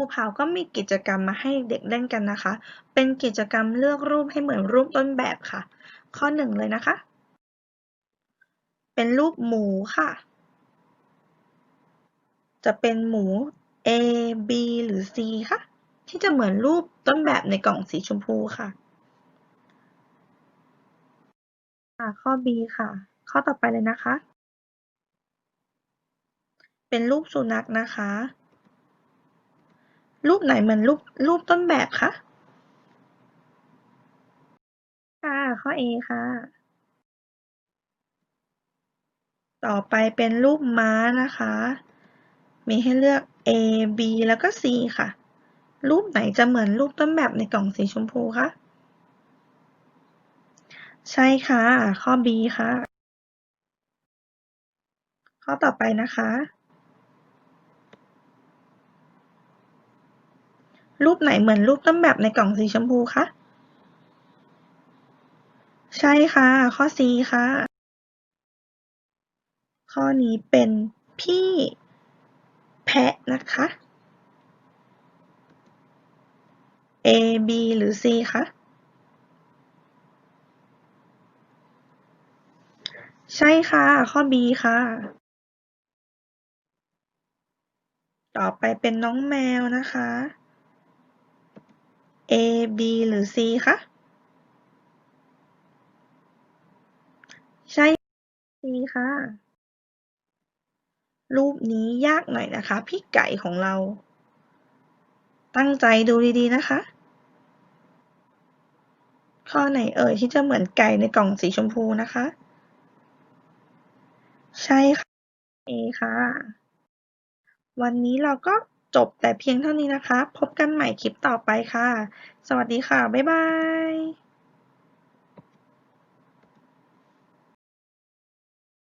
รูเผาก็มีกิจกรรมมาให้เด็กเล่นกันนะคะ เป็นกิจกรรมเลือกรูปให้เหมือนรูปต้นแบบค่ะ ข้อหนึ่งเลยนะคะ เป็นรูปหมูค่ะ จะเป็นหมู A B หรือ C คะที่จะเหมือนรูปต้นแบบในกล่องสีชมพูค่ะข้อ B ค่ะ ข้อต่อไปเลยนะคะ เป็นรูปสุนัขนะคะ รูปไหนเหมือนรูปรูปต้นแบบคะ ค่ะ ข้อ A ค่ะ ต่อไปเป็นรูปม้านะคะ มีให้เลือก A B แล้วก็ C ค่ะ รูปไหนจะเหมือนรูปต้นแบบในกล่องสีชมพูคะ ใช่ค่ะ ข้อ B ค่ะ ข้อต่อไปนะคะ รูปไหนเหมือนรูปต้นแบบในกล่องสีชมพูคะ ใช่ค่ะ ข้อ C ค่ะ ข้อนี้เป็นพี่แพะนะคะ A B หรือ C คะใช่ค่ะ ข้อ B ค่ะ ต่อไปเป็นน้องแมวนะคะ A B หรือ C คะ ใช่ C ค่ะ รูปนี้ยากหน่อยนะคะ พี่ไก่ของเรา ตั้งใจดูดีๆนะคะ ข้อไหนเอ่ยที่จะเหมือนไก่ในกล่องสีชมพูนะคะ ใช่ค่ะ A ค่ะ วันนี้เราก็ จบแต่เพียงเท่านี้นะคะ พบกันใหม่คลิปต่อไปค่ะ สวัสดีค่ะ บ๊ายบาย